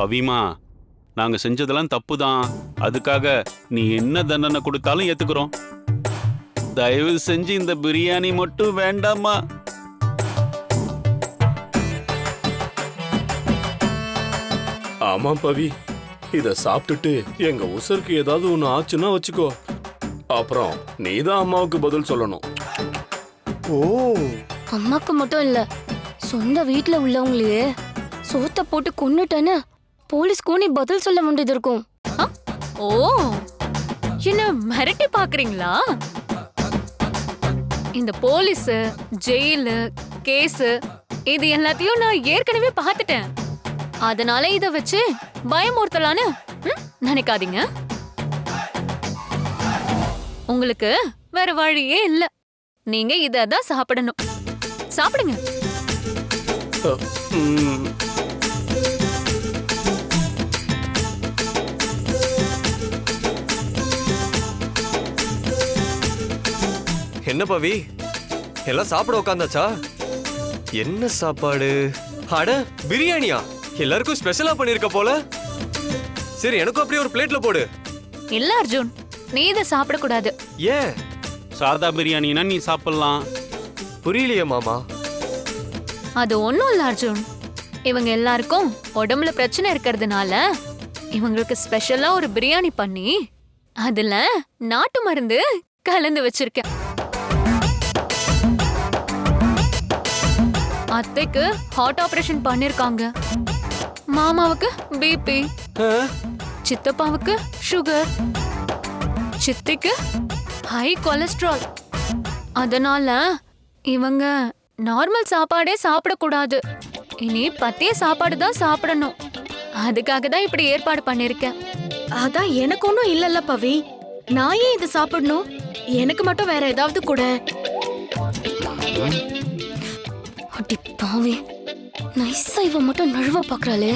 பவிமா நாங்க செஞ்சதெல்லாம் தப்பு தான் அதுக்காக நீ என்ன தண்டனை கொடுத்தாலும் ஏத்துக்கிறோம். தயவு செஞ்சு இந்த பிரியாணி மட்டும் வேண்டாமா ஆமா பவி. இத சாப்பிட்டுட்டு எங்க உசருக்கு ஏதாவது ஒண்ணு ஆச்சுன்னா வச்சுக்கோ. அப்புறம் நீதான் அம்மாவுக்கு பதில் சொல்லணும். ஓ அம்மாக்கு மட்டும் இல்ல சொந்த வீட்ல உள்ளவங்களையே சோத்த போட்டு கொன்னுட்டேன்னு போலீஸ்க்கும் நீ பதில் சொல்ல வேண்டியது இருக்கும். ஓ என்ன மிரட்டி பாக்குறீங்களா இந்த போலீஸ் ஜெயிலு கேஸ் இது எல்லாத்தையும் நான் ஏற்கனவே பார்த்துட்டேன். அதனால இத வச்சு பயமுறுத்தலான்னு ம், நினைக்காதீங்க. உங்களுக்கு வேற வழியே இல்ல. நீங்க இத தான் சாப்பிடணும். சாப்பிடுங்க. என்ன பவி? எல்லாம் சாப்பிட உட்காந்தாச்சா? என்ன சாப்பாடு? அட பிரியாணியா? எல்லாருக்கும் ஸ்பெஷலா பண்ணிருக்க போல. சரி எனக்கும் அப்படியே ஒரு பிளேட்ல போடு. இல்ல அர்ஜுன். நீ இத சாப்பிடக்கூடாது. ஏன்? சாதா பிரியாணினா நீ சாப்பிடலாம். புரியலையே மாமா. அது ஒண்ணும் இல்ல அர்ஜுன். இவங்க எல்லாருக்கும் உடம்புல பிரச்சனை இருக்கிறதுனால இவங்களுக்கு ஸ்பெஷலா ஒரு பிரியாணி பண்ணி அதுல நாட்டு மருந்து கலந்து வச்சிருக்கேன். அத்தைக்கு ஹார்ட் ஆபரேஷன் பண்ணிருக்காங்க. மாமாவுக்கு பிபி? சித்தப்பாவுக்கு சுகர் சித்திக்கு ஹை கொலஸ்ட்ரால் அதனால இவங்க நார்மல் சாப்பாடே சாப்பிடக்கூடாது. இனி பத்திய சாப்பாடு தான் சாப்பிடணும். அதுக்காக தான் இப்படி ஏற்பாடு பண்ணிருக்கேன். அதான் எனக்கு ஒன்றும் இல்லல்ல பவி. நான் ஏன் இது சாப்பிடணும்? எனக்கு மட்டும் வேற ஏதாவது கூட. பாவி. நைஸா இவ மட்டும் நழுவ பாக்குறாளே.